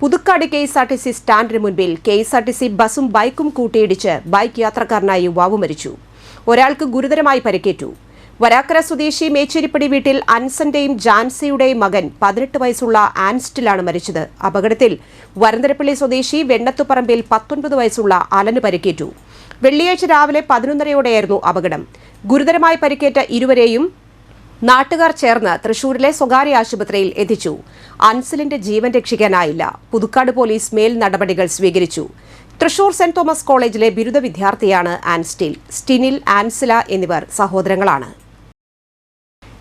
Puthukkad K S R T C സ്റ്റാൻഡിന് മുൻപിൽ K S R T C ബസും ബൈക്കും കൂട്ടിയിടിച്ച് ബൈക്ക് യാത്രക്കാരനായ യുവാവ് മരിച്ചു. ഒരാൾക്ക് ഗുരുതരമായി പരിക്കേറ്റു. വരാക്കര സ്വദേശി മേച്ചേരിപ്പടി വീട്ടിൽ അൻസന്റെയും ജാൻസിയുടെയും മകൻ പതിനെട്ട് വയസ്സുള്ള ആൻസ്റ്റിലാണ് മരിച്ചത്. അപകടത്തിൽ വരന്തരപ്പള്ളി സ്വദേശി വെണ്ണത്തുപറമ്പിൽ പത്തൊൻപത് വയസ്സുള്ള അലന് പരിക്കേറ്റു. വെള്ളിയാഴ്ച രാവിലെ പതിനൊന്നരയോടെയായിരുന്നു അപകടം. ഗുരുതരമായി പരിക്കേറ്റ ഇരുവരെയും നാട്ടുകാർ ചേർന്ന് തൃശൂരിലെ സ്വകാര്യ ആശുപത്രിയിൽ എത്തിച്ചു. അൻസലിന്റെ ജീവൻ രക്ഷിക്കാനായില്ല. പുതുക്കാട് പോലീസ് മേൽ നടപടികൾ സ്വീകരിച്ചു. തൃശൂർ സെന്റ് തോമസ് കോളേജിലെ ബിരുദ വിദ്യാർത്ഥിയാണ് ആൻസ്റ്റിൽ സ്റ്റിനിൽ ആൻസില എന്നിവർ സഹോദരങ്ങളാണ്.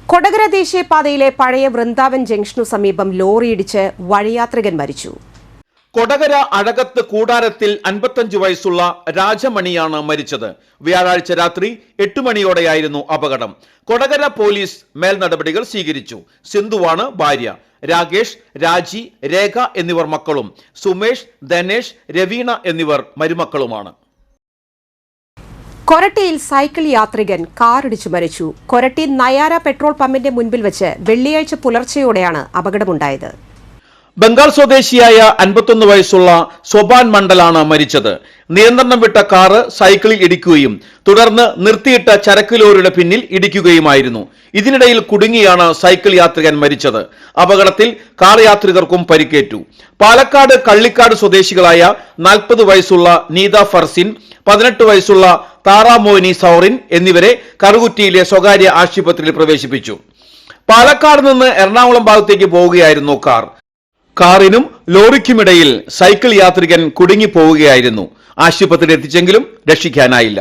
കൊടകര ദേശീയപാതയിലെ പഴയ വൃന്ദാവൻ ജംഗ്ഷനു സമീപം ലോറിയിടിച്ച് വഴിയാത്രികൻ മരിച്ചു. കൊടകര അഴകത്ത് കൂടാരത്തിൽ അൻപത്തഞ്ച് വയസ്സുള്ള രാജമണിയാണ് മരിച്ചത്. വ്യാഴാഴ്ച രാത്രി എട്ട് മണിയോടെയായിരുന്നു അപകടം. കൊടകര പോലീസ് മേൽ നടപടികൾ സ്വീകരിച്ചു. സിന്ധുവാണ് ഭാര്യ. രാകേഷ് രാജി രേഖ എന്നിവർ മക്കളും. സുമേഷ് ധനേഷ് രവീണ എന്നിവർ മരുമക്കളുമാണ്. കൊരട്ടിയിൽ സൈക്കിൾ യാത്രികൻ കാറിടിച്ചു മരിച്ചു. കൊരട്ടി നയാര പെട്രോൾ പമ്പിന്റെ മുൻപിൽ വെച്ച് വെള്ളിയാഴ്ച പുലർച്ചെയോടെയാണ് അപകടമുണ്ടായത്. ബംഗാൾ സ്വദേശിയായ അൻപത്തൊന്ന് വയസ്സുള്ള സൊബാൻ മണ്ഡലാണ് മരിച്ചത്. നിയന്ത്രണം വിട്ട കാറ് സൈക്കിളിൽ ഇടിക്കുകയും തുടർന്ന് നിർത്തിയിട്ട ചരക്ക് ലോറിയുടെ പിന്നിൽ ഇടിക്കുകയുമായിരുന്നു. ഇതിനിടയിൽ കുടുങ്ങിയാണ് സൈക്കിൾ യാത്രികൻ മരിച്ചത്. അപകടത്തിൽ കാർ യാത്രികർക്കും പരിക്കേറ്റു. പാലക്കാട് കള്ളിക്കാട് സ്വദേശികളായ നാൽപ്പത് വയസ്സുള്ള നീത ഫർസിൻ പതിനെട്ട് വയസ്സുള്ള താറാമോനി സൗറിൻ എന്നിവരെ കറുകുറ്റിയിലെ സ്വകാര്യ ആശുപത്രിയിൽ പ്രവേശിപ്പിച്ചു. പാലക്കാട് നിന്ന് എറണാകുളം ഭാഗത്തേക്ക് പോവുകയായിരുന്നു കാർ. കാറിനും ലോറിക്കുമിടയിൽ സൈക്കിൾ യാത്രികൻ കുടുങ്ങിപ്പോവുകയായിരുന്നു. ആശുപത്രിയിൽ എത്തിച്ചെങ്കിലും രക്ഷിക്കാനായില്ല.